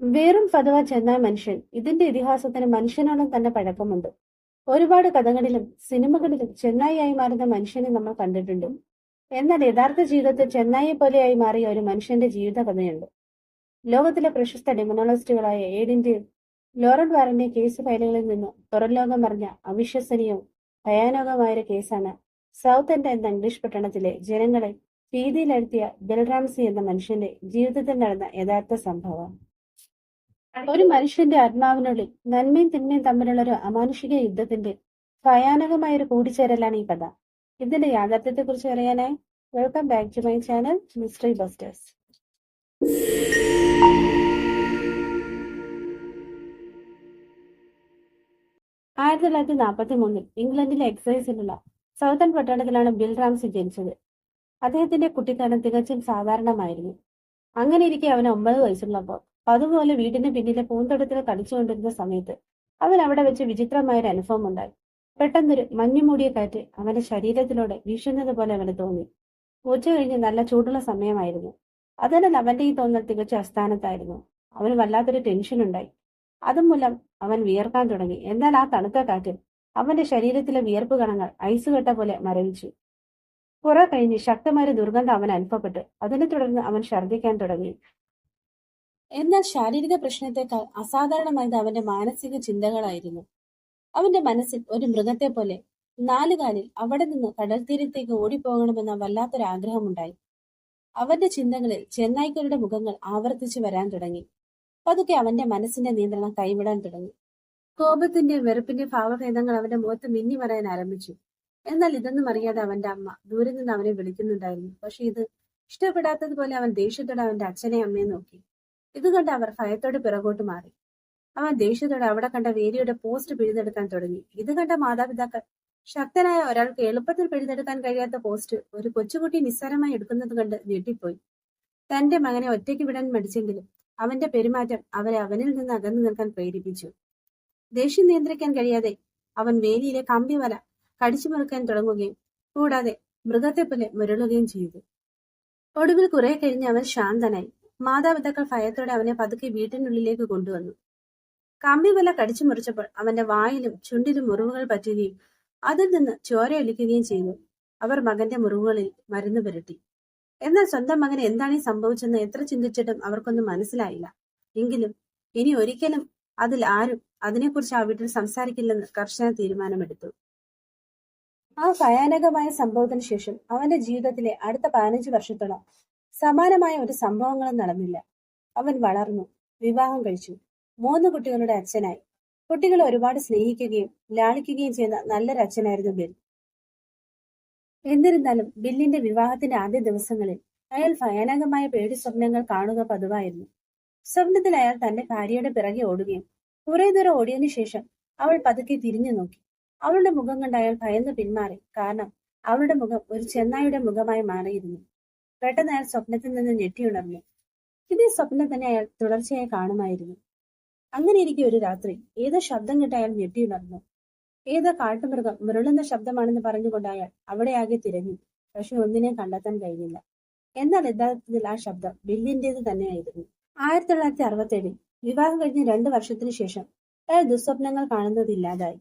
വെറും ഫതുവ ചെന്നായ് മനുഷ്യൻ. ഇതിന്റെ ഇതിഹാസത്തിന് മനുഷ്യനോളം തന്നെ പഴക്കമുണ്ട്. ഒരുപാട് കഥകളിലും സിനിമകളിലും ചെന്നായിയായി മാറുന്ന മനുഷ്യനെ നമ്മൾ കണ്ടിട്ടുണ്ട്. എന്നാൽ യഥാർത്ഥ ജീവിതത്തിൽ ചെന്നായി പോലെയായി മാറിയ ഒരു മനുഷ്യന്റെ ജീവിത കഥയുണ്ട് ലോകത്തിലെ പ്രശസ്ത ഡെമോണോളജിസ്റ്റുകളായ ഏഡിന്റെയും ലോറൻ വാറിന്റെ കേസ് ഫയലുകളിൽ നിന്ന് പുറംലോകം അറിഞ്ഞ അവിശ്വസനീയവും ഭയാനകമായ ഒരു കേസാണ് സൗത്ത് എൻഡ് എന്ന ഇംഗ്ലീഷ് പട്ടണത്തിലെ ജനങ്ങളെ ഭീതിയിലഴ്ത്തിയ ബൽറാംസി എന്ന മനുഷ്യന്റെ ജീവിതത്തിൽ നടന്ന യഥാർത്ഥ സംഭവം. ഒരു മനുഷ്യന്റെ ആത്മാവിനുള്ളിൽ നന്മയും തിന്മയും തമ്മിലുള്ള ഒരു അമാനുഷിക യുദ്ധത്തിന്റെ ഭയാനകമായ ഒരു കൂടിച്ചേരലാണ് ഈ കഥ. ഇതിന്റെ യാഥാർത്ഥ്യത്തെ കുറിച്ച് അറിയാനായി welcome back to my channel mystery busters ആയിരത്തി തൊള്ളായിരത്തി നാൽപ്പത്തി മൂന്നിൽ ഇംഗ്ലണ്ടിലെ എക്സൈസിലുള്ള സൗത്തൺ പട്ടണത്തിലാണ് ബിൽ റാംസി ജനിച്ചത്. അദ്ദേഹത്തിന്റെ കുട്ടിക്കാലം തികച്ചും സാധാരണമായിരുന്നു. അങ്ങനെ ഇരിക്കെ അവന് ഒമ്പത് വയസ്സുള്ളപ്പോൾ അതുപോലെ വീടിന്റെ പിന്നിലെ പൂന്തോട്ടത്തിൽ കളിച്ചുകൊണ്ടിരുന്ന സമയത്ത് അവൻ അവിടെ വെച്ച് വിചിത്രമായ ഒരു അനുഭവം ഉണ്ടായി. പെട്ടെന്നൊരു മഞ്ഞുമൂടിയ കാറ്റ് അവന്റെ ശരീരത്തിലൂടെ വീശുന്നത് പോലെ അവന് തോന്നി. ഉച്ച കഴിഞ്ഞ് നല്ല ചൂടുള്ള സമയമായിരുന്നു. അതിനാൽ അവന്റെ ഈ തോന്നൽ തികച്ച അസ്ഥാനത്തായിരുന്നു അവന് വല്ലാത്തൊരു ടെൻഷൻ ഉണ്ടായി. അതുമൂലം അവൻ വിയർക്കാൻ തുടങ്ങി. എന്നാൽ ആ തണുത്ത കാറ്റിൽ അവന്റെ ശരീരത്തിലെ വിയർപ്പ് കണങ്ങൾ ഐസ് കെട്ട പോലെ മരവിച്ചു. കുറെ കഴിഞ്ഞ് ശക്തമായ ദുർഗന്ധം അവൻ അനുഭവപ്പെട്ടു. അതിനെ തുടർന്ന് അവൻ ഛർദ്ദിക്കാൻ തുടങ്ങി. എന്നാൽ ശാരീരിക പ്രശ്നത്തെക്കാൾ അസാധാരണമായത് അവന്റെ മാനസിക ചിന്തകളായിരുന്നു. അവന്റെ മനസ്സിൽ ഒരു മൃഗത്തെ പോലെ നാലുകാലിൽ അവിടെ നിന്ന് കടൽ തീരത്തേക്ക് ഓടിപ്പോകണമെന്ന വല്ലാത്തൊരു ആഗ്രഹമുണ്ടായി അവന്റെ ചിന്തകളിൽ ചെന്നായ്ക്കളുടെ മുഖങ്ങൾ ആവർത്തിച്ചു വരാൻ തുടങ്ങി. പതുക്കെ അവന്റെ മനസ്സിന്റെ നിയന്ത്രണം കൈവിടാൻ തുടങ്ങി. കോപത്തിന്റെ വെറുപ്പിന്റെ ഭാവഭേദങ്ങൾ അവന്റെ മുഖത്ത് മിന്നി പറയാൻ ആരംഭിച്ചു. എന്നാൽ ഇതൊന്നും അറിയാതെ അവന്റെ അമ്മ ദൂരെ നിന്ന് അവനെ വിളിക്കുന്നുണ്ടായിരുന്നു. പക്ഷെ ഇത് ഇഷ്ടപ്പെടാത്തതുപോലെ അവൻ ദേഷ്യത്തോടെ അവന്റെ അച്ഛനെ അമ്മയെ നോക്കി. ഇത് കണ്ട് അവർ ഭയത്തോടെ പിറകോട്ട് മാറി. അവൻ ദേഷ്യത്തോടെ അവിടെ കണ്ട വേലിയുടെ പോസ്റ്റ് പിഴുതെടുക്കാൻ തുടങ്ങി. ഇത് കണ്ട മാതാപിതാക്കൾ ശക്തനായ ഒരാൾക്ക് എളുപ്പത്തിൽ പിഴുതെടുക്കാൻ കഴിയാത്ത പോസ്റ്റ് ഒരു കൊച്ചുകുട്ടി നിസ്സാരമായി എടുക്കുന്നത് കണ്ട് ഞെട്ടിപ്പോയി. തന്റെ മകനെ ഒറ്റയ്ക്ക് വിടാൻ മടിച്ചെങ്കിലും അവന്റെ പെരുമാറ്റം അവരെ അവനിൽ നിന്ന് അകന്നു നിൽക്കാൻ പ്രേരിപ്പിച്ചു. ദേഷ്യം നിയന്ത്രിക്കാൻ കഴിയാതെ അവൻ വേലിയിലെ കമ്പി വല കടിച്ചു മുറുക്കാൻ തുടങ്ങുകയും കൂടാതെ മൃഗത്തെ പോലെ മുരളുകയും ചെയ്തു. ഒടുവിൽ കുറെ കഴിഞ്ഞ് അവൻ ശാന്തനായി. മാതാപിതാക്കൾ ഭയത്തോടെ അവനെ പതുക്കെ വീട്ടിനുള്ളിലേക്ക് കൊണ്ടുവന്നു. കമ്പി വല കടിച്ചു മുറിച്ചപ്പോൾ അവന്റെ വായിലും ചുണ്ടിലും മുറിവുകൾ പറ്റുകയും അതിൽ നിന്ന് ചോരയൊലിക്കുകയും ചെയ്തു. അവർ മകന്റെ മുറിവുകളിൽ മരുന്ന് പുരട്ടി. എന്നാൽ സ്വന്തം മകന് എന്താണ് സംഭവിച്ചെന്ന് എത്ര ചിന്തിച്ചിട്ടും അവർക്കൊന്നും മനസ്സിലായില്ല. എങ്കിലും ഇനി ഒരിക്കലും അതിൽ ആരും അതിനെക്കുറിച്ച് ആ വീട്ടിൽ സംസാരിക്കില്ലെന്ന് കർശന തീരുമാനമെടുത്തു. ആ ഭയാനകമായ സംഭവത്തിന് ശേഷം അവന്റെ ജീവിതത്തിലെ അടുത്ത പതിനഞ്ച് വർഷത്തോളം സമാനമായ ഒരു സംഭവങ്ങളും നടന്നില്ല. അവൻ വളർന്നു വിവാഹം കഴിച്ചു. മൂന്ന് കുട്ടികളുടെ അച്ഛനായി. കുട്ടികളെ ഒരുപാട് സ്നേഹിക്കുകയും ലാളിക്കുകയും ചെയ്യുന്ന നല്ലൊരു അച്ഛനായിരുന്നു ബിൽ. എന്നിരുന്നാലും ബില്ലിന്റെ വിവാഹത്തിന്റെ ആദ്യ ദിവസങ്ങളിൽ അയാൾ ഭയാനകമായ പേടി സ്വപ്നങ്ങൾ കാണുക പതിവായിരുന്നു. സ്വപ്നത്തിൽ അയാൾ തന്റെ ഭാര്യയുടെ പിറകെ ഓടുകയും കുറെ ദൂരം ഓടിയതിനു ശേഷം അവൾ പതുക്കെ തിരിഞ്ഞു നോക്കി. അവളുടെ മുഖം കണ്ട് അയാൾ ഭയന്ന് പിന്മാറി. കാരണം അവളുടെ മുഖം ഒരു ചെന്നായുടെ മുഖമായി മാറിയിരുന്നു. പെട്ടെന്ന് അയാൾ സ്വപ്നത്തിൽ നിന്ന് ഞെട്ടിയുണർന്നു ഇതേ സ്വപ്നം തന്നെ അയാൾ തുടർച്ചയായി കാണുമായിരുന്നു. അങ്ങനെ ഇരിക്കെ ഒരു രാത്രി ഏതോ ശബ്ദം കേട്ട് അയാൾ ഞെട്ടിയുണർന്നു ഏതോ കാട്ടുമൃഗം മുരളുന്ന ശബ്ദമാണെന്ന് പറഞ്ഞുകൊണ്ട് അയാൾ അവിടെയാകെ തിരഞ്ഞു. പക്ഷെ ഒന്നിനെയും കണ്ടെത്താൻ കഴിഞ്ഞില്ല. എന്നാൽ യഥാർത്ഥത്തിൽ ആ ശബ്ദം ബില്ലിന്റേത് തന്നെയായിരുന്നു. ആയിരത്തി തൊള്ളായിരത്തി അറുപത്തേഴിൽ വിവാഹം കഴിഞ്ഞ രണ്ടു വർഷത്തിനു ശേഷം അയാൾ ദുസ്വപ്നങ്ങൾ കാണുന്നത് ഇല്ലാതായി.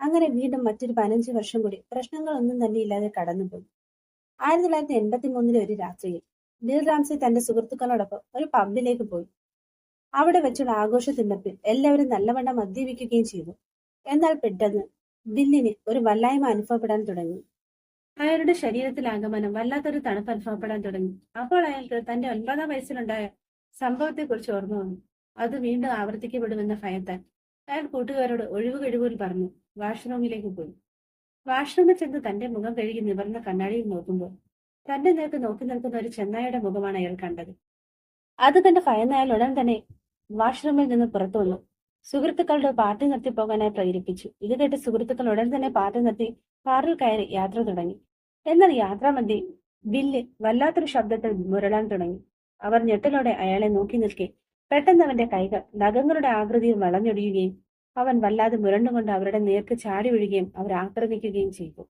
അങ്ങനെ വീണ്ടും മറ്റൊരു പതിനഞ്ച് വർഷം കൂടി പ്രശ്നങ്ങളൊന്നും തന്നെ ഇല്ലാതെ കടന്നുപോയി. ആയിരത്തി തൊള്ളായിരത്തി എൺപത്തി മൂന്നിലെ ഒരു രാത്രിയിൽ ബിൽ റാംസി തന്റെ സുഹൃത്തുക്കളോടൊപ്പം ഒരു പബ്ബിലേക്ക് പോയി. അവിടെ വെച്ചുള്ള ആഘോഷ തിന്നപ്പിൽ എല്ലാവരും നല്ലവണ്ണം മദ്യപിക്കുകയും ചെയ്തു. എന്നാൽ പെട്ടെന്ന് ബില്ലിന് ഒരു വല്ലായ്മ അനുഭവപ്പെടാൻ തുടങ്ങി. അയാളുടെ ശരീരത്തിൽ ആഗമനം വല്ലാത്തൊരു തണുപ്പ് അനുഭവപ്പെടാൻ തുടങ്ങി. അപ്പോൾ അയാൾക്ക് തന്റെ ഒൻപതാം വയസ്സിലുണ്ടായ സംഭവത്തെക്കുറിച്ച് ഓർമ്മ വന്നു. അത് വീണ്ടും ആവർത്തിക്കപ്പെടുമെന്ന ഭയത്താൽ അയാൾ കൂട്ടുകാരോട് ഒഴിവ് കഴിവുകൾ പറഞ്ഞു. വാഷ്റൂമിലേക്ക് പോയി. വാഷ്റൂമിൽ ചെന്ന് തന്റെ മുഖം കഴുകി നിവർന്ന കണ്ണാടിയിൽ നോക്കുമ്പോൾ തന്റെ നേർക്ക് നോക്കി നിൽക്കുന്ന ഒരു ചെന്നായയുടെ മുഖമാണ് അയാൾ കണ്ടത്. അത് കണ്ട് ഭയന്ന ഉടൻ തന്നെ വാഷ്റൂമിൽ നിന്ന് പുറത്തു വന്നു സുഹൃത്തുക്കളുടെ പാർട്ടി നിർത്തി പോകാനായി പ്രേരിപ്പിച്ചു. ഇത് കേട്ട് സുഹൃത്തുക്കൾ ഉടൻ തന്നെ പാർട്ടി നിർത്തി കാറിൽ കയറി യാത്ര തുടങ്ങി. എന്നാൽ യാത്രാമധ്യേ ബില്ല് വല്ലാത്തൊരു ശബ്ദത്തിൽ മുരളാൻ തുടങ്ങി. അവർ ഞെട്ടലോടെ അയാളെ നോക്കി നിൽക്കെ പെട്ടെന്ന് അവന്റെ കൈകൾ നഖങ്ങളുടെ ആകൃതിയിൽ വളഞ്ഞൊടിയുകയും അവൻ വല്ലാതെ മുരണ്ടുകൊണ്ട് അവരുടെ നേർക്ക് ചാടി വീഴുകയും അവർ ആക്രമിക്കുകയും ചെയ്തു.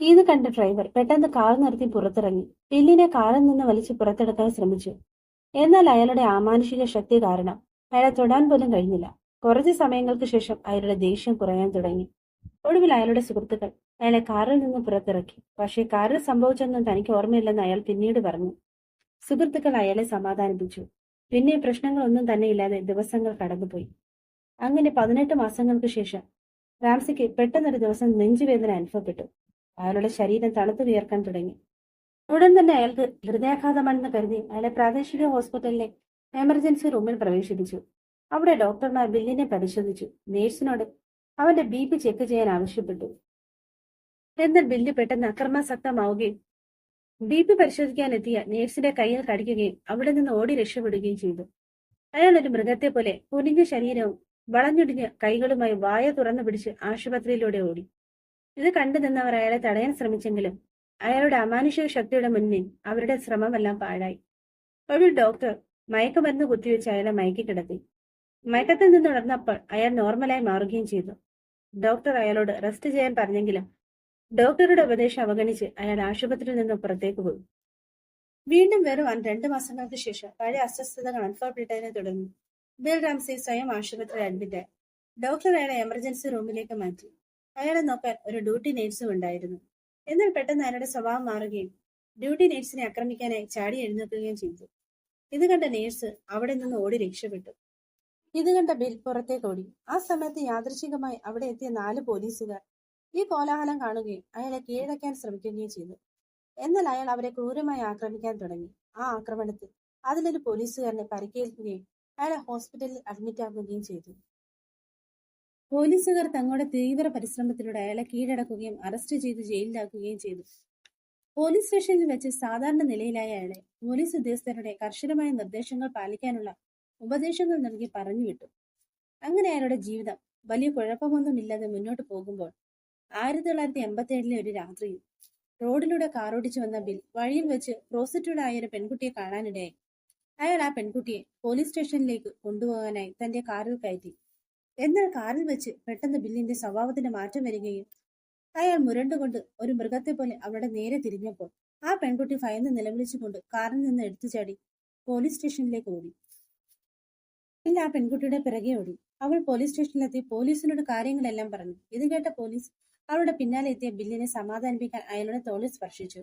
ഇത് കണ്ട ഡ്രൈവർ പെട്ടെന്ന് കാർ നിർത്തി പുറത്തിറങ്ങി. ബില്ലിനെ കാറിൽ നിന്ന് വലിച്ചു പുറത്തെടുക്കാൻ ശ്രമിച്ചു. എന്നാൽ അയാളുടെ ആമാനുഷിക ശക്തി കാരണം അയാളെ തൊടാൻ പോലും കഴിഞ്ഞില്ല. കുറച്ച് സമയങ്ങൾക്ക് ശേഷം അയാളുടെ ദേഷ്യം കുറയാൻ തുടങ്ങി. ഒടുവിൽ അയാളുടെ സുഹൃത്തുക്കൾ അയാളെ കാറിൽ നിന്ന് പുറത്തിറക്കി. പക്ഷേ കാറിൽ സംഭവിച്ചൊന്നും തനിക്ക് ഓർമ്മയില്ലെന്ന് അയാൾ പിന്നീട് പറഞ്ഞു. സുഹൃത്തുക്കൾ അയാളെ സമാധാനിപ്പിച്ചു. പിന്നെ പ്രശ്നങ്ങളൊന്നും തന്നെ ഇല്ലാതെ ദിവസങ്ങൾ കടന്നുപോയി. അങ്ങനെ പതിനെട്ട് മാസങ്ങൾക്ക് ശേഷം റാംസിക്ക് പെട്ടെന്നൊരു ദിവസം നെഞ്ചുവേദന അനുഭവപ്പെട്ടു. അയാളുടെ ശരീരം തണുത്തു വിയർക്കാൻ തുടങ്ങി. ഉടൻ തന്നെ അയാൾക്ക് ഹൃദയാഘാതമാണെന്ന് കരുതി അയാളെ പ്രാദേശിക ഹോസ്പിറ്റലിലെ എമർജൻസി റൂമിൽ പ്രവേശിപ്പിച്ചു. അവിടെ ഡോക്ടർമാർ ബില്ലിനെ പരിശോധിച്ചു. നേഴ്സിനോട് അവന്റെ ബി പി ചെക്ക് ചെയ്യാൻ ആവശ്യപ്പെട്ടു. എന്നാൽ ബില്ല് പെട്ടെന്ന് അക്രമാസക്തമാവുകയും ബി പി പരിശോധിക്കാനെത്തിയ നേഴ്സിന്റെ കയ്യിൽ കടിക്കുകയും അവിടെ നിന്ന് ഓടി രക്ഷപ്പെടുകയും ചെയ്തു. അയാൾ ഒരു മൃഗത്തെ പോലെ കുനിഞ്ഞ ശരീരവും വളഞ്ഞൊടിഞ്ഞ കൈകളുമായി വായ തുറന്നു പിടിച്ച് ആശുപത്രിയിലൂടെ ഓടി. ഇത് കണ്ടു നിന്നവർ അയാളെ തടയാൻ ശ്രമിച്ചെങ്കിലും അയാളുടെ അമാനുഷിക ശക്തിയുടെ മുന്നിൽ അവരുടെ ശ്രമമെല്ലാം പാഴായി. ഒരു ഡോക്ടർ മയക്കുമരുന്ന് കുത്തിവെച്ച് അയാളെ മയക്കി കിടത്തി. മയക്കത്തിൽ നിന്ന് ഉണർന്നപ്പോൾ അയാൾ നോർമലായി മാറുകയും ചെയ്തു. ഡോക്ടർ അയാളോട് റെസ്റ്റ് ചെയ്യാൻ പറഞ്ഞെങ്കിലും ഡോക്ടറുടെ ഉപദേശം അവഗണിച്ച് അയാൾ ആശുപത്രിയിൽ നിന്ന് പുറത്തേക്ക് പോയി. വീണ്ടും വെറും രണ്ടു മാസങ്ങൾക്ക് ശേഷം പഴയ അസ്വസ്ഥതകൾ അനുഭവപ്പെട്ടതിനെ തുടർന്ന്. ബിൽ റാംസെ സ്വയം ആശുപത്രി അഡ്മിറ്റ് ഡോക്ടർ അയാളെ എമർജൻസി റൂമിലേക്ക് മാറ്റി. അയാളെ നോക്കാൻ ഒരു ഡ്യൂട്ടി നേഴ്സും ഉണ്ടായിരുന്നു. എന്നാൽ പെട്ടെന്ന് അയാളുടെ സ്വഭാവം മാറുകയും ഡ്യൂട്ടി നേഴ്സിനെ ആക്രമിക്കാനായി ചാടി എഴുന്നേൽക്കുകയും ചെയ്തു. ഇത് കണ്ട നേഴ്സ് അവിടെ നിന്ന് ഓടി രക്ഷപ്പെട്ടു. ഇത് കണ്ട ബിൽ പുറത്തേക്ക് ഓടി. ആ സമയത്ത് യാദൃശികമായി അവിടെ എത്തിയ നാല് പോലീസുകാർ ഈ കോലാഹലം കാണുകയും അയാളെ കീഴടക്കാൻ ശ്രമിക്കുകയും ചെയ്തു. എന്നാൽ അയാൾ അവരെ ക്രൂരമായി ആക്രമിക്കാൻ തുടങ്ങി. ആ ആക്രമണത്തിൽ അതിലൊരു പോലീസുകാരനെ പരിക്കേൽക്കുകയും അയാളെ ഹോസ്പിറ്റലിൽ അഡ്മിറ്റ് ആക്കുകയും ചെയ്തു. പോലീസുകാർ തങ്ങളുടെ തീവ്ര പരിശ്രമത്തിലൂടെ അയാളെ കീഴടക്കുകയും അറസ്റ്റ് ചെയ്ത് ജയിലിലാക്കുകയും ചെയ്തു. പോലീസ് സ്റ്റേഷനിൽ വെച്ച് സാധാരണ നിലയിലായ അയാളെ പോലീസ് ഉദ്യോഗസ്ഥരുടെ കർശനമായ നിർദ്ദേശങ്ങൾ പാലിക്കാനുള്ള ഉപദേശങ്ങൾ നൽകി പറഞ്ഞു വിട്ടു. അങ്ങനെ അയാളുടെ ജീവിതം വലിയ കുഴപ്പമൊന്നുമില്ലാതെ മുന്നോട്ട് പോകുമ്പോൾ ആയിരത്തി തൊള്ളായിരത്തി എൺപത്തി ഏഴിലെ ഒരു രാത്രിയിൽ റോഡിലൂടെ കാറോടിച്ചു വന്ന ബിൽ വഴിയിൽ വെച്ച് പ്രോസിറ്റ്യൂഡായ ഒരു പെൺകുട്ടിയെ കാണാനിടയായി. അയാൾ ആ പെൺകുട്ടിയെ പോലീസ് സ്റ്റേഷനിലേക്ക് കൊണ്ടുപോകാനായി തന്റെ കാറിൽ കയറ്റി. എന്നാൽ കാറിൽ വെച്ച് പെട്ടെന്ന് ബില്ലിന്റെ സ്വഭാവത്തിന് മാറ്റം വരികയും അയാൾ മുരണ്ടുകൊണ്ട് ഒരു മൃഗത്തെ പോലെ അവളുടെ നേരെ തിരിഞ്ഞപ്പോൾ ആ പെൺകുട്ടി ഭയന്ന് നിലവിളിച്ചുകൊണ്ട് കാറിൽ നിന്ന് എടുത്തു ചാടി പോലീസ് സ്റ്റേഷനിലേക്ക് ഓടി. ബിൽ ആ പെൺകുട്ടിയുടെ പിറകെ ഓടി. അവൾ പോലീസ് സ്റ്റേഷനിലെത്തി പോലീസിനോട് കാര്യങ്ങളെല്ലാം പറഞ്ഞു. ഇത് കേട്ട പോലീസ് അവളുടെ പിന്നാലെ എത്തിയ ബില്ലിനെ സമാധാനിപ്പിക്കാൻ അയാളുടെ തോളിൽ സ്പർശിച്ചു.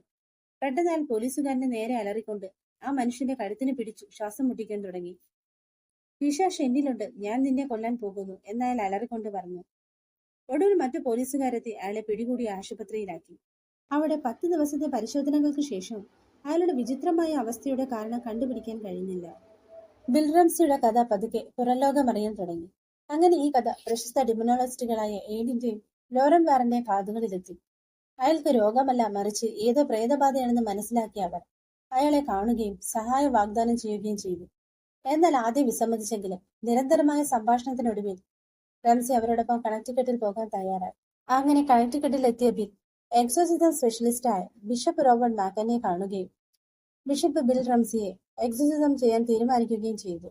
പെട്ടെന്ന് അയാൾ പോലീസുകാരനെ നേരെ അലറിക്കൊണ്ട് ആ മനുഷ്യന്റെ കഴുത്തിന് പിടിച്ചു ശ്വാസം മുട്ടിക്കാൻ തുടങ്ങി. പിശാഷ് എന്നിലുണ്ട് ഞാൻ നിന്നെ കൊല്ലാൻ പോകുന്നു എന്നയാൾ അലറിക്കൊണ്ട് പറഞ്ഞു. ഒടുവിൽ മറ്റു പോലീസുകാരെത്തി അയാളെ പിടികൂടി ആശുപത്രിയിലാക്കി. അവിടെ പത്ത് ദിവസത്തെ പരിശോധനകൾക്ക് ശേഷം അയാളുടെ വിചിത്രമായ അവസ്ഥയുടെ കാരണം കണ്ടുപിടിക്കാൻ കഴിഞ്ഞില്ല. ബിൽറംസിയുടെ കഥ പതുക്കെ പുറംലോകമറിയാൻ തുടങ്ങി. അങ്ങനെ ഈ കഥ പ്രശസ്ത ഡിമിനോളജിസ്റ്റുകളായ എയ്ഡിന്റെയും ലോറൻ വാറിന്റെ കാതുകളിലെത്തി. അയാൾക്ക് രോഗമല്ല മറിച്ച് ഏതോ പ്രേതബാധയാണെന്ന് മനസ്സിലാക്കിയ അവർ. അയാളെ കാണുകയും സഹായ വാഗ്ദാനം ചെയ്യുകയും ചെയ്തു. എന്നാൽ ആദ്യം വിസമ്മതിച്ചെങ്കിലും നിരന്തരമായ സംഭാഷണത്തിനൊടുവിൽ റംസി അവരോടൊപ്പം കണക്ടിക്കറ്റിൽ പോകാൻ തയ്യാറായി. അങ്ങനെ കണക്ടിക്കറ്റിൽ എത്തിയ ബിൽ എക്സോസിസം സ്പെഷ്യലിസ്റ്റായ ബിഷപ്പ് റോബർട്ട് മാക്കനെ കാണുകയും ബിഷപ്പ് ബിൽ റംസിയെ എക്സോസിസം ചെയ്യാൻ തീരുമാനിക്കുകയും ചെയ്തു.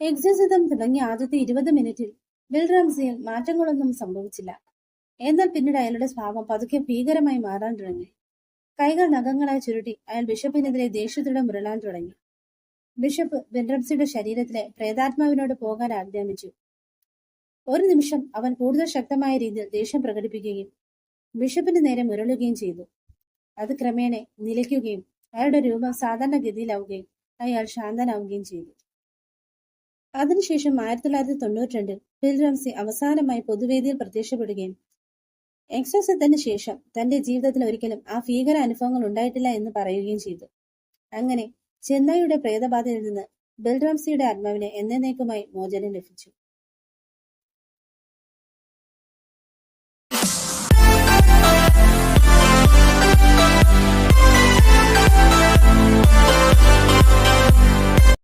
എക്സോസിസം തുടങ്ങിയ ആദ്യത്തെ ഇരുപത് മിനിറ്റിൽ ബിൽ റംസിയിൽ മാറ്റങ്ങളൊന്നും സംഭവിച്ചില്ല. എന്നാൽ പിന്നീട് അയാളുടെ സ്വഭാവം പതുക്കെ ഭീകരമായി മാറാൻ തുടങ്ങി. കൈകൾ നഖങ്ങളായി ചുരുട്ടി അയാൾ ബിഷപ്പിനെതിരെ ദേഷ്യത്തോടെ മുരളാൻ തുടങ്ങി. ബിഷപ്പ് ബെൻറംസിയുടെ ശരീരത്തിലെ പ്രേതാത്മാവിനോട് പോകാൻ ആജ്ഞാപിച്ചു ഒരു നിമിഷം അവൻ കൂടുതൽ ശക്തമായ രീതിയിൽ ദേഷ്യം പ്രകടിപ്പിക്കുകയും ബിഷപ്പിന് നേരെ മുരളുകയും ചെയ്തു. അത് ക്രമേണ നിലയ്ക്കുകയും അയാളുടെ രൂപം സാധാരണഗതിയിലാവുകയും അയാൾ ശാന്തനാവുകയും ചെയ്തു. അതിനുശേഷം ആയിരത്തി തൊള്ളായിരത്തി തൊണ്ണൂറ്റി രണ്ടിൽ ബിൽ റംസി അവസാനമായി പൊതുവേദിയിൽ പ്രത്യക്ഷപ്പെടുകയും എക്സോസത്തിന് ശേഷം തന്റെ ജീവിതത്തിൽ ഒരിക്കലും ആ ഭീകര അനുഭവങ്ങൾ ഉണ്ടായിട്ടില്ല എന്ന് പറയുകയും ചെയ്തു അങ്ങനെ ചെന്നൈയുടെ പ്രേതബാധയിൽ നിന്ന് ബൽറാംസിയുടെ ആത്മാവിനെ എന്നേക്കുമായി മോചനം ലഭിച്ചു